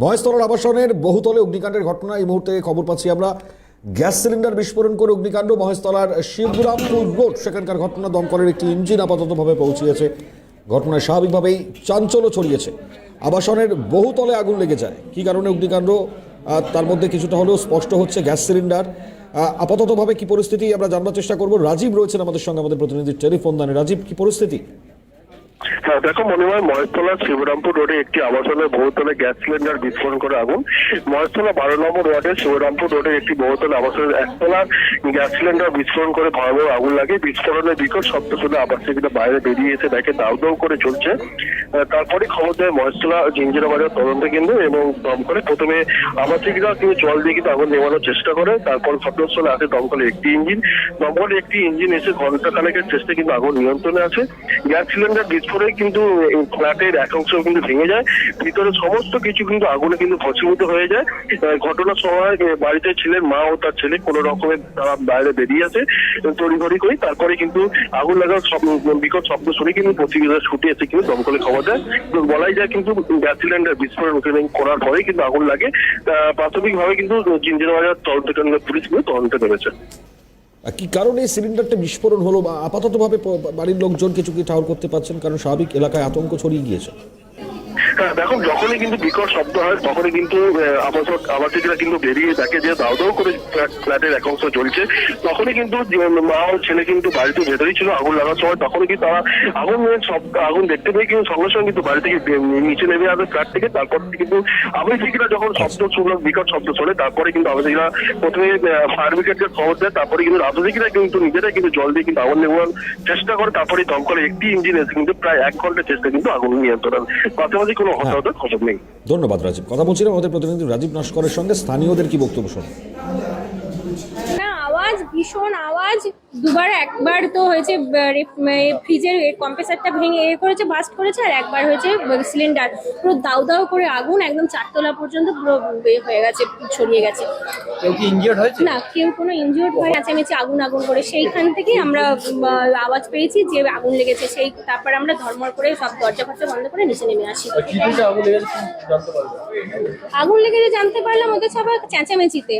মহেশতলার আবাসনের বহুতলে অগ্নিকাণ্ডের ঘটনা এই মুহূর্তে খবর পাচ্ছি আমরা। গ্যাস সিলিন্ডার বিস্ফোরণ করে অগ্নিকাণ্ড, মহেশতলার শিবরামপুর রোড সেখানকার ঘটনা দমকলের একটি ইঞ্জিন আপাততভাবে পৌঁছিয়েছে। ঘটনায় স্বাভাবিকভাবেই চাঞ্চল্য ছড়িয়েছে। আবাসনের বহুতলে আগুন লেগে যায়। কী কারণে অগ্নিকাণ্ড? তার মধ্যে কিছুটা হলেও স্পষ্ট হচ্ছে গ্যাস সিলিন্ডার। আপাততভাবে কি পরিস্থিতি আমরা জানবার চেষ্টা করব। রাজীব রয়েছেন আমাদের সঙ্গে, আমাদের প্রতিনিধির টেলিফোন দানে রাজীব, কি পরিস্থিতি? দেখো মনে হয় মহেশতলা শিবরামপুর রোডে একটি আবাসনের বহুতলে গ্যাস সিলিন্ডার বিস্ফোরণ করে আগুন। মহেশতলা বারো নম্বর ওয়ার্ডের শিবরামপুর রোডে একটি বহুতলে আবাসনের একতলা গ্যাস সিলিন্ডার বিস্ফোরণ করে ভয়াবহ আগুন লাগে। বিস্ফোরণের বিকট শব্দ শুনে আবাসিকরা বাইরে বেরিয়ে এসে দেখে দাউ দাউ করে চলছে। তারপরে খবর দেয় মহেশতলা জিঞ্জিরা বাজার তদন্ত কেন্দ্র এবং দমকলে প্রথমে আবাসিকরা কিন্তু জল দিয়ে কিন্তু আগুন নেভানোর চেষ্টা করে। তারপর ঘটনাস্থলে আসে দমকলে একটি ইঞ্জিন। দমকলে একটি ইঞ্জিন এসে ঘণ্টা খানেকের চেষ্টা কিন্তু আগুন নিয়ন্ত্রণে আছে। গ্যাস সিলিন্ডার বিস্ফোরণে কিন্তু ফ্ল্যাটের এক অংশ কিন্তু ভেঙে যায়, ভিতরে সমস্ত কিছু কিন্তু আগুনে কিন্তু ভস্মীভূত হয়ে যায়। ঘটনার সময় বাড়িতে ছিলেন মা ও তার ছেলে কোনো রকমের তারা বাইরে বেরিয়ে আসে, তড়িঘড়ি করে। তারপরে কিন্তু আগুন লাগার বিকট শব্দ শুনে কিন্তু প্রতিযোগিতা ছুটে এসে কিন্তু দমকলে খবর দেয়। বলাই যায় কিন্তু গ্যাস সিলিন্ডার বিস্ফোরণ করার পরে কিন্তু আগুন লাগে। প্রাথমিকভাবে কিন্তু জিঞ্জিরা বাজার তদন্ত কেন্দ্রের পুলিশ কিন্তু তদন্তে আর কি কারণে সিলিন্ডারটা বিস্ফোরণ হলো? বা আপাততভাবে ভাবে বাড়ির লোকজন কিছু কি ঠাউর করতে পারছেন? কারণ স্বাভাবিক এলাকায় আতঙ্ক ছড়িয়ে গিয়েছে। দেখো যখনই কিন্তু বিকট শব্দ হয় তখনই কিন্তু আবাসক আবাসিকরা কিন্তু বেরিয়ে দেখে যে দাও দাও করে ফ্ল্যাটের এক অংশ জ্বলছে তখনই কিন্তু মা ও ছেলে কিন্তু বাড়িতে ভেতরেই ছিল আগুন লাগার সময় তখনই কিন্তু তারা আগুন শব্দ আগুন দেখতে পেয়ে কিন্তু সঙ্গে সঙ্গে কিন্তু বাড়ি থেকে নিচে নেমে আসে ফ্ল্যাট থেকে তারপর কিন্তু আবাসিকরা যখন শব্দ শুনলো বিকট শব্দ শোনে তারপরে কিন্তু আবাসিকরা প্রথমে ফায়ার ব্রিগেডকে খবর দেয় তারপরে কিন্তু আবাসিকরা কিন্তু নিজেরাই কিন্তু জল দিয়ে কিন্তু আগুন নেওয়ার চেষ্টা করে তারপরে দমকলে একটি ইঞ্জিন এসে কিন্তু প্রায় এক ঘণ্টার চেষ্টা কিন্তু আগুন নিয়ন্ত্রণ। পাশাপাশি কোনো হতাহতের খবর নেই। ধন্যবাদ রাজীব। কথা বলছিলাম আমাদের প্রতিনিধি রাজীব নস্করের সঙ্গে। স্থানীয়দের কি বক্তব্য শুনুন না আওয়াজ ভীষণ আওয়াজ। দুবার একবার তো হয়েছে ফ্রিজের কম্প্রেসারটা ভেঙে এ করেছে বাস্ট করেছে আর একবার হয়েছে সিলিন্ডার পুরো দাউ দাউ করে আগুন একদম চারতলা পর্যন্ত পুরো হয়ে গেছে ছড়িয়ে গেছে। কেউ কি ইনজিয়ার্ড হয়েছে? না কেউ কোনো ইনজিওর্ড হয়ে চেঁচামেচি আগুন আগুন করে। সেইখান থেকে আমরা আওয়াজ পেয়েছি যে আগুন লেগেছে সেই তারপর আমরা ধর্মর করে সব দরজা ফরজা বন্ধ করে নিচে নেমে আসি। কি আগুন লেগেছে জানতে আগুন লেগেছে জানতে পারলাম ওদের সবাই চেঁচামেচিতে।